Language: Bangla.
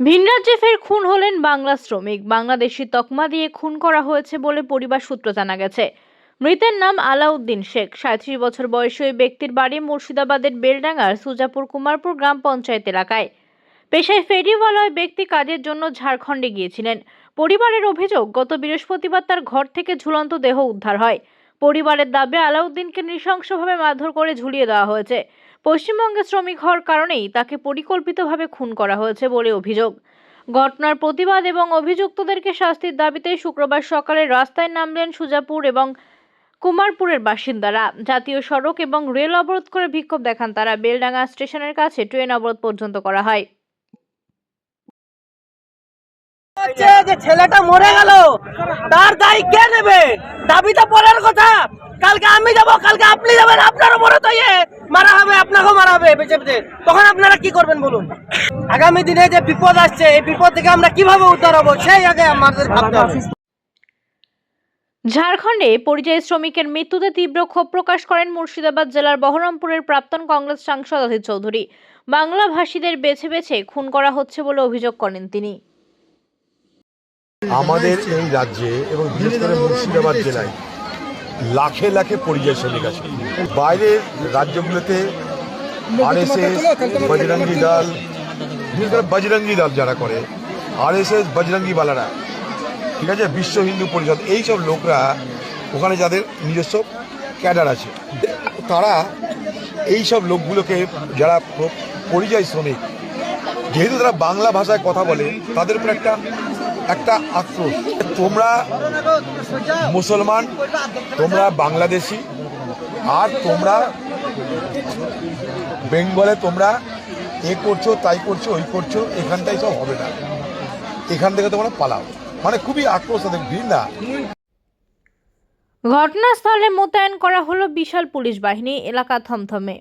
ভিনরাজ্যে ফের খুন হলেন বাংলা শ্রমিক। বাংলাদেশি তকমা দিয়ে খুন করা হয়েছে বলে পরিবার সূত্র জানা গেছে। মৃতের নাম আলাউদ্দিন শেখ। সাঁত্রিশ বছর বয়সী ওই ব্যক্তির বাড়ি মুর্শিদাবাদের বেলডাঙ্গার সুজাপুর কুমারপুর গ্রাম পঞ্চায়েত এলাকায়। পেশায় ফেরিওয়ালা ওই ব্যক্তি কাজের জন্য ঝাড়খণ্ডে গিয়েছিলেন। পরিবারের অভিযোগ, গত বৃহস্পতিবার তার ঘর থেকে ঝুলন্ত দেহ উদ্ধার হয়। পরিবারের দাবি, আলাউদ্দিনকে নৃশংসভাবে মারধর করে ঝুলিয়ে দেওয়া হয়েছে। পশ্চিমবঙ্গে শ্রমিক হওয়ার কারণেই তাকে পরিকল্পিতভাবে খুন করা হয়েছে বলে অভিযোগ। ঘটনার প্রতিবাদ এবং অভিযুক্তদেরকে শাস্তির দাবিতে শুক্রবার সকালে রাস্তায় নামলেন সুজাপুর এবং কুমারপুরের বাসিন্দারা। জাতীয় সড়ক এবং রেল অবরোধ করে বিক্ষোভ দেখান তারা। বেলডাঙ্গা স্টেশনের কাছে ট্রেন অবরোধ পর্যন্ত করা হয়। হচ্ছে যে ছেলেটা মরে গেল, তার দায় কে নেবে? দাবি তো পরের কথা। কালকে আমি যাব, কালকে আপনি যাবেন, আপনারও মরে তো ইয়ে। মারা হবে, আপনাকেও মারা হবে বেঁচে বেঁচে তখন আপনারা কি করবেন বলুন? আগামী দিনে যে বিপদ আসছে, এই বিপদ থেকে আমরা কীভাবে উদ্ধার হব, সেই আগে আমাদের ভাবতে হবে। ঝাড়খণ্ডে পরিযায়ী শ্রমিকের মৃত্যুতে তীব্র ক্ষোভ প্রকাশ করেন মুর্শিদাবাদ জেলার বহরমপুরের প্রাক্তন কংগ্রেস সাংসদ অধীর চৌধুরী। বাংলা ভাষীদের বেছে বেছে খুন করা হচ্ছে বলে অভিযোগ করেন তিনি। আমাদের এই রাজ্যে এবং বিশেষ করে মুর্শিদাবাদ জেলায় লাখে লাখে পরিযায়ী শ্রমিক আছে। বাইরের রাজ্যগুলোতে আরএসএস বজরঙ্গি দল, বিশেষ করে বজরঙ্গি দল যারা করে আরএসএস বজরঙ্গি বালারা, ঠিক আছে, বিশ্ব হিন্দু পরিষদ, এই সব লোকরা ওখানে যাদের নিজস্ব ক্যাডার আছে। তারা এই সব লোকগুলোকে যারা পরিযায়ী শ্রমিক, যেহেতু তারা বাংলা ভাষায় কথা বলে, তাদের উপর একটা একটা আক্রোশ তোমরা মুসলমান, তোমরা বাংলাদেশি, আর তোমরা বেঙ্গলে তোমরা এ করছ, তাই করছ, ওই করছ, এখানটাই সব হবে না। এখান থেকে তোমরা পালাও। মানে খুবই আক্রোশ তাদের ভিড় ঘটনাস্থলে মোতায়েন করা হলো বিশাল পুলিশ বাহিনী, এলাকা থমথমে।